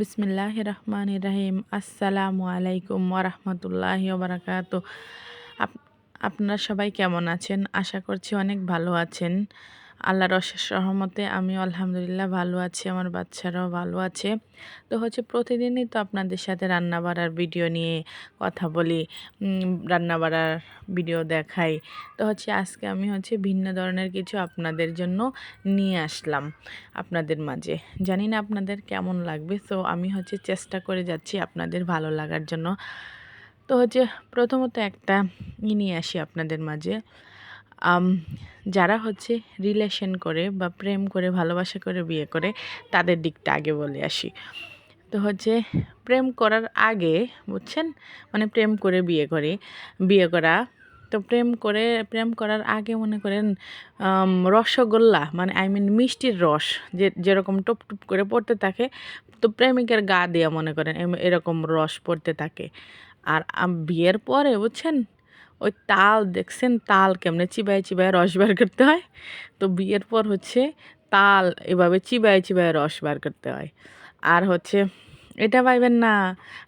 বিসমিল্লাহ রহমান রাহিম। আসসালামু আলাইকুম ওরহমতুল্লাহ বারাকাত আপনারা সবাই কেমন আছেন? আশা করছি অনেক ভালো আছেন। আল্লাহর অশেষ সহমতে আমি আলহামদুলিল্লাহ ভালো আছি, আমার বাচ্চারাও ভালো আছে। তো হচ্ছে প্রতিদিনই তো আপনাদের সাথে রান্না বাড়ার ভিডিও নিয়ে কথা বলি রান্না বাড়ার ভিডিও দেখাই। তো হচ্ছে আজকে আমি হচ্ছে ভিন্ন ধরনের কিছু আপনাদের জন্য নিয়ে আসলাম আপনাদের মাঝে। জানি না আপনাদের কেমন লাগবে, তো আমি হচ্ছে চেষ্টা করে যাচ্ছি আপনাদের ভালো লাগার জন্য। তো হচ্ছে প্রথমত একটা নিয়ে আসি আপনাদের মাঝে। যারা হচ্ছে রিলেশন করে বা প্রেম করে, ভালোবাসা করে, বিয়ে করে, তাদের দিকটা আগে বলে আসি। তো হচ্ছে প্রেম করার আগে, বুঝছেন? মানে প্রেম করে বিয়ে করে, বিয়ে করা। তো প্রেম করে, প্রেম করার আগে মনে করেন রসগোল্লা মানে আই মিন মিষ্টির রস, যে যেরকম টুপ টুপ করে পড়তে থাকে, তো প্রেমিকের গা দিয়ে মনে করেন এরকম রস পড়তে থাকে। আর বিয়ের পরে, বুঝছেন? ওই তাল দেখছেন? তাল কেমনে চিবায় চিবায় রস বার করতে হয়। তো বিয়ের পর হচ্ছে তাল এভাবে চিবায় চিবায় রস বার করতে হয়। আর হচ্ছে, এটা পাইবেন না,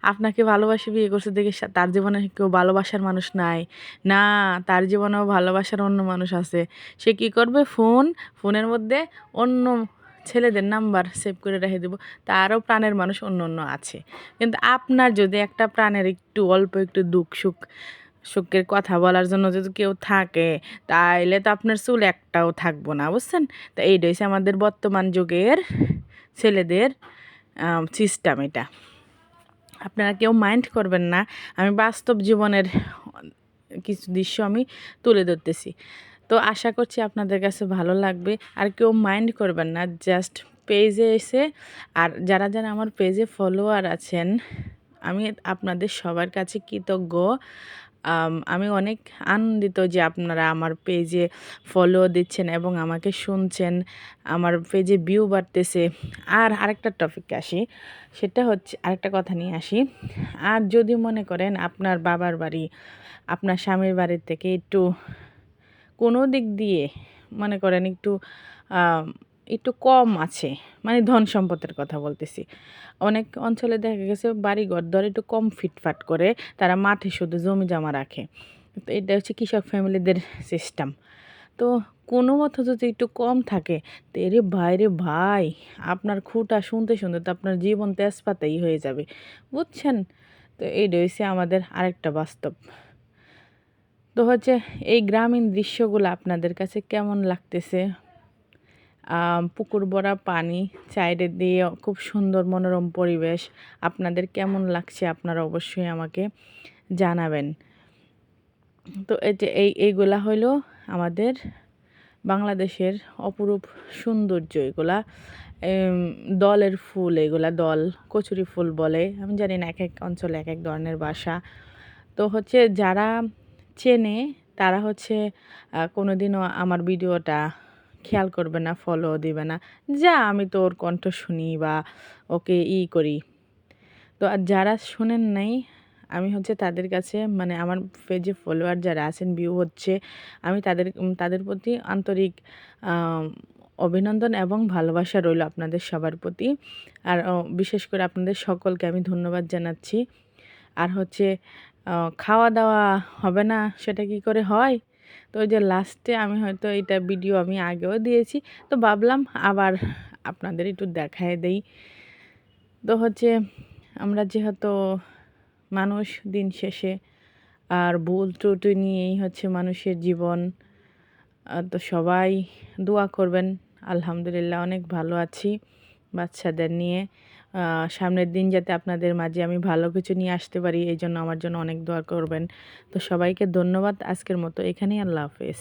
আপনাকে ভালোবাসে বিয়ে করছে দেখে তার জীবনে কেউ ভালোবাসার মানুষ নাই। না, তার জীবনেও ভালোবাসার অন্য মানুষ আছে। সে কি করবে? ফোন, ফোনের মধ্যে অন্য ছেলেদের নাম্বার সেভ করে রেখে দেবো। তারও প্রাণের মানুষ অন্য অন্য আছে। কিন্তু আপনার যদি একটা প্রাণের একটু অল্প একটু দুঃখ সুখ সুখের কথা বলার জন্য যদি কেউ থাকে, তাইলে তো আপনার চুল একটাও থাকব না, বুঝছেন? তো এইটা হচ্ছে আমাদের বর্তমান যুগের ছেলেদের সিস্টেম এটা। আপনারা কেউ মাইন্ড করবেন না, আমি বাস্তব জীবনের কিছু দৃশ্য আমি তুলে ধরতেছি। তো আশা করছি আপনাদের কাছে ভালো লাগবে, আর কেউ মাইন্ড করবেন না জাস্ট পেজে এসে, আর যারা যারা আমার পেজে ফলোয়ার আছেন, আমি আপনাদের সবার কাছে কৃতজ্ঞ। আমি অনেক আনন্দিত যে আপনারা আমার পেজে ফলো দিচ্ছেন এবং আমাকে শুনছেন, আমার পেজে ভিউ বাড়তেছে। আর আরেকটা টপিক আসি, সেটা হচ্ছে, আরেকটা কথা নিয়ে আসি। আর যদি মনে করেন আপনার বাবার বাড়ি, আপনার স্বামীর বাড়ির থেকে একটু কোনো দিক দিয়ে মনে করেন একটু একটু কম আছে মানে ধন সম্পদের কথা বলতেছি। অনেক অঞ্চলে দেখা গেছে বাড়িঘর ধর একটু কম ফিটফাট করে, তারা মাঠে শুধু জমি জমা রাখে। তো এটা হচ্ছে কৃষক ফ্যামিলিদের সিস্টেম তো কোনো মতো যদি একটু কম থাকে, তো এরে ভাইরে ভাই, আপনার খুঁটা শুনতে শুনতে তো আপনার জীবন তেজপাতাই হয়ে যাবে, বুঝছেন? তো এইটা হচ্ছে আমাদের আরেকটা বাস্তব। তো হচ্ছে এই গ্রামীণ দৃশ্যগুলো আপনাদের কাছে কেমন লাগতেছে? পুকুর ভরা পানি সাইডে দিয়ে খুব সুন্দর মনোরম পরিবেশ। আপনাদের কেমন লাগছে আপনারা অবশ্যই আমাকে জানাবেন। তো এই যে এই, এইগুলা হইল আমাদের বাংলাদেশের অপরূপ সৌন্দর্য এগুলা। দলের ফুল এগুলা, দল, কচুরি ফুল বলে, আমি জানি না এক এক অঞ্চলে এক এক ধরনের বাসা। তো হচ্ছে যারা চেনে তারা হচ্ছে কোনো দিনও আমার ভিডিওটা খেয়াল করবে না ফলো দিবে না। যা আমি তো ওর কণ্ঠ শুনি বা ওকে ই করি। তো আর যারা শোনেন নাই, আমি হচ্ছে তাদের কাছে মানে আমার পেজে ফলোয়ার যারা আছেন ভিউ হচ্ছে, আমি তাদের তাদের প্রতি আন্তরিক অভিনন্দন এবং ভালোবাসা রইল আপনাদের সবার প্রতি। আর বিশেষ করে আপনাদের সকলকে আমি ধন্যবাদ জানাচ্ছি। আর হচ্ছে খাওয়া দাওয়া হবে না, সেটা কি করে হয়? তো ওই যে লাস্টে আমি হয়তো এটা ভিডিও আমি আগেও দিয়েছি। তো ভাবলাম আবার আপনাদের একটু দেখায় দেই। তো হচ্ছে আমরা যেহেতু মানুষ দিন শেষে, আর ভুল ত্রুটি নিয়েই হচ্ছে মানুষের জীবন তো সবাই দোয়া করবেন। আলহামদুলিল্লাহ অনেক ভালো আছি বাচ্চাদের নিয়ে। সামনের দিন যাতে আপনাদের মাঝে আমি ভালো কিছু নিয়ে আসতে পারি, এই জন্য আমার জন্য অনেক দোয়া করবেন। তো সবাইকে ধন্যবাদ। আজকের মতো এখানেই আল্লাহ হাফেজ।